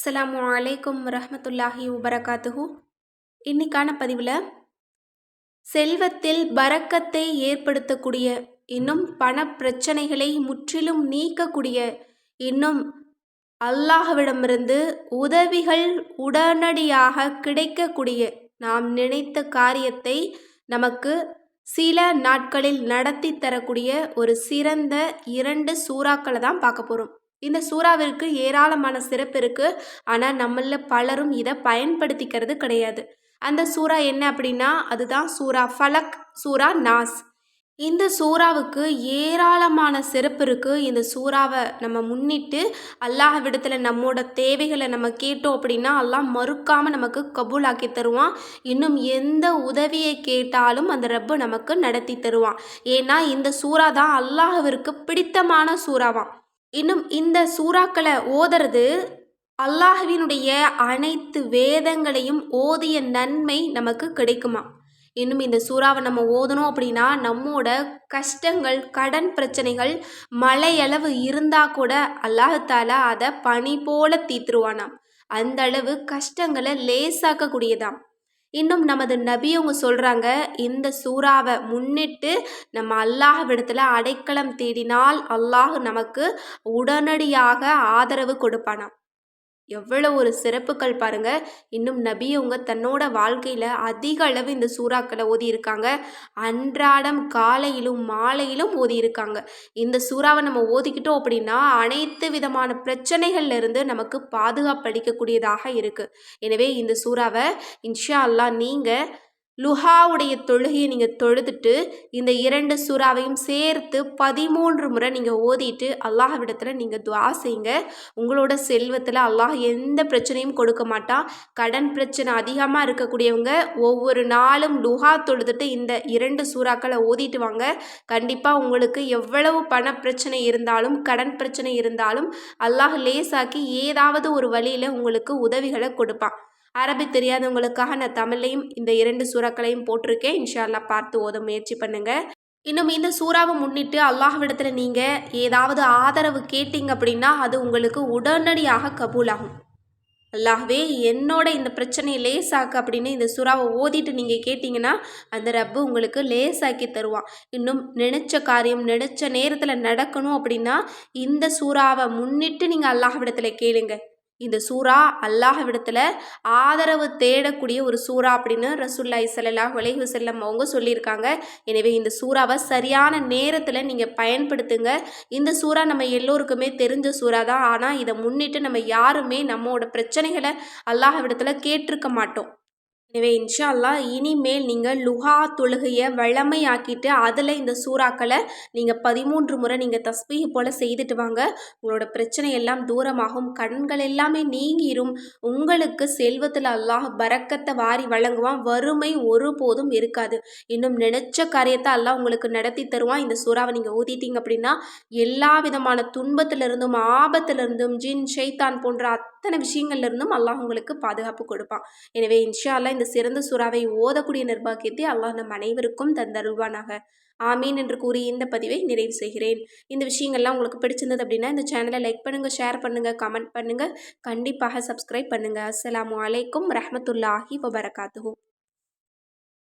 அஸ்லாம் அலைக்கும் ரஹமத்துல்லாஹி உபரகாத்துஹூ இன்னைக்கான பதிவில் செல்வத்தில் பறக்கத்தை ஏற்படுத்தக்கூடிய இன்னும் பண பிரச்சனைகளை முற்றிலும் நீக்கக்கூடிய இன்னும் அல்லாஹ்விடமிருந்து உதவிகள் உடனடியாக கிடைக்கக்கூடிய நாம் நினைத்த காரியத்தை நமக்கு சில நாட்களில் நடத்தி தரக்கூடிய ஒரு சிறந்த இரண்டு சூறாக்களை தான் பார்க்க போகிறோம் இந்த சூறாவிற்கு ஏராளமான சிறப்பு இருக்குது ஆனால் நம்மளில் பலரும் இதை பயன்படுத்திக்கிறது கிடையாது. அந்த சூறா என்ன அப்படின்னா அதுதான் சூறா ஃபலக் சூறா நாஸ். இந்த சூறாவுக்கு ஏராளமான சிறப்பு இருக்குது இந்த சூறாவை நம்ம முன்னிட்டு அல்லாஹ் விடத்தில் நம்மோட தேவைகளை நம்ம கேட்டோம் அப்படின்னா அல்லாஹ் மறுக்காமல் நமக்கு கபூலாக்கி தருவான். இன்னும் எந்த உதவியை கேட்டாலும் அந்த ரப்பு நமக்கு நடத்தி தருவான். ஏன்னா இந்த சூறா தான் அல்லாஹவிற்கு பிடித்தமான சூறாவான் இன்னும் இந்த சூறாக்களை ஓதுறது அல்லாஹுவினுடைய அனைத்து வேதங்களையும் ஓதிய நன்மை நமக்கு கிடைக்குமா இன்னும் இந்த சூறாவை நம்ம ஓதணும் அப்படின்னா நம்மோட கஷ்டங்கள் கடன் பிரச்சனைகள் மழையளவு இருந்தால் கூட அல்லாஹால அதை பனி போல தீத்துருவானாம். அந்த அளவு கஷ்டங்களை லேசாக்கக்கூடியதாம். இன்னும் நமது நபி அவங்க சொல்கிறாங்க இந்த சூறாவை முன்னிட்டு நம்ம அல்லாஹ்விடத்தில் அடைக்கலம் தேடினால் அல்லாஹ் நமக்கு உடனடியாக ஆதரவு கொடுப்பானாம். எவ்வளோ ஒரு சிறப்புகள் பாருங்கள் இன்னும் நபி அவங்க தன்னோட வாழ்க்கையில் அதிக அளவு இந்த சூறாக்களை ஓதியிருக்காங்க. அன்றாடம் காலையிலும் மாலையிலும் ஓதி இருக்காங்க இந்த சூறாவை நம்ம ஓதிக்கிட்டோம் அப்படின்னா அனைத்து விதமான பிரச்சனைகள்லேருந்து நமக்கு பாதுகாப்பு அளிக்கக்கூடியதாக இருக்குது எனவே இந்த சூறாவை இன்ஷா அல்லா நீங்கள் லுஹாவுடைய தொழுகையை நீங்கள் தொழுதுட்டு இந்த இரண்டு சூறாவையும் சேர்த்து பதிமூன்று முறை நீங்கள் ஓதிட்டு அல்லாஹ்விடத்தில் நீங்கள் துவா செய்யுங்க. உங்களோட செல்வத்தில் அல்லாஹ் எந்த பிரச்சனையும் கொடுக்க மாட்டான். கடன் பிரச்சனை அதிகமாக இருக்கக்கூடியவங்க ஒவ்வொரு நாளும் லுஹா தொழுதுட்டு இந்த இரண்டு சூறாக்களை ஓதிட்டு வாங்க. கண்டிப்பாக உங்களுக்கு எவ்வளவு பண பிரச்சனை இருந்தாலும் கடன் பிரச்சனை இருந்தாலும் அல்லாஹ் லேசாக்கி ஏதாவது ஒரு வழியில் உங்களுக்கு உதவிகளை கொடுப்பான். அரபி தெரியாதவங்களுக்காக நான் தமிழ்லையும் இந்த இரண்டு சூறாக்களையும் போட்டிருக்கேன். இன்ஷால்லா பார்த்து ஓத முயற்சி பண்ணுங்கள் இன்னும் இந்த சூறாவை முன்னிட்டு அல்லாஹ்விடத்தில் நீங்கள் ஏதாவது ஆதரவு கேட்டீங்க அப்படின்னா அது உங்களுக்கு உடனடியாக கபூலாகும். அல்லாஹ்வே என்னோட இந்த பிரச்சனையை லேசாக்கு அப்படின்னு இந்த சுறாவை ஓதிட்டு நீங்கள் கேட்டிங்கன்னா அந்த ரப்பு உங்களுக்கு லேசாக்கி தருவான். இன்னும் நினச்ச காரியம் நினச்ச நேரத்தில் நடக்கணும் அப்படின்னா இந்த சூறாவை முன்னிட்டு நீங்கள் அல்லாஹ்விடத்தில் கேளுங்க. இந்த சூறா அல்லாஹ்விடத்தில் ஆதரவு தேடக்கூடிய ஒரு சூறா அப்படின்னு ரசூல்லாய் சல்லாஹ் விளைவு செல்லம் அவங்க சொல்லியிருக்காங்க. எனவே இந்த சூறாவை சரியான நேரத்தில் நீங்கள் பயன்படுத்துங்க. இந்த சூறா நம்ம எல்லோருக்குமே தெரிஞ்ச சூறா தான். ஆனால் இதை முன்னிட்டு நம்ம யாருமே நம்மளோட பிரச்சனைகளை அல்லாஹ்விடத்தில் கேட்டிருக்க மாட்டோம். எனவே இன்ஷா அல்லா இனிமேல் நீங்கள் லுஹா தொழுகையை வளமையாக்கிட்டு அதில் இந்த சூறாக்களை நீங்கள் பதிமூன்று முறை நீங்கள் தஸ்பீக போல் செய்துட்டு வாங்க. உங்களோட பிரச்சனை எல்லாம் தூரமாகும். கண்கள் எல்லாமே நீங்கிரும். உங்களுக்கு செல்வத்தில் அல்லாஹ் பறக்கத்தை வாரி வழங்குவான். வறுமை ஒருபோதும் இருக்காது. இன்னும் நினச்ச காரியத்தை அல்லாஹ் உங்களுக்கு நடத்தி தருவான். இந்த சூறாவை நீங்கள் ஊதிட்டீங்க அப்படின்னா எல்லா விதமான துன்பத்திலிருந்தும் ஆபத்திலிருந்தும் ஜின் ஷெய்தான் போன்ற அத்தனை விஷயங்கள்லேருந்தும் அல்லாஹ் உங்களுக்கு பாதுகாப்பு கொடுப்பான். எனவே இன்ஷா அல்லா இந்த சிறந்த சுறாவை ஓதக்கூடிய நிர்வாகியத்தை அல்லாஹ் நம் அனைவருக்கும் தந்தருள்வானாக. ஆமீன் என்று கூறி இந்த பதிவை நிறைவு செய்கிறேன். இந்த விஷயங்கள்லாம் உங்களுக்கு பிடிச்சிருந்தது அப்படின்னா இந்த சேனலை லைக் பண்ணுங்கள் ஷேர் பண்ணுங்கள் கமெண்ட் பண்ணுங்கள் கண்டிப்பாக சப்ஸ்கிரைப் பண்ணுங்கள் அஸ்லாம் வலைக்கம் ரஹமத்துல்லாஹி வபரகாத்துஹூ.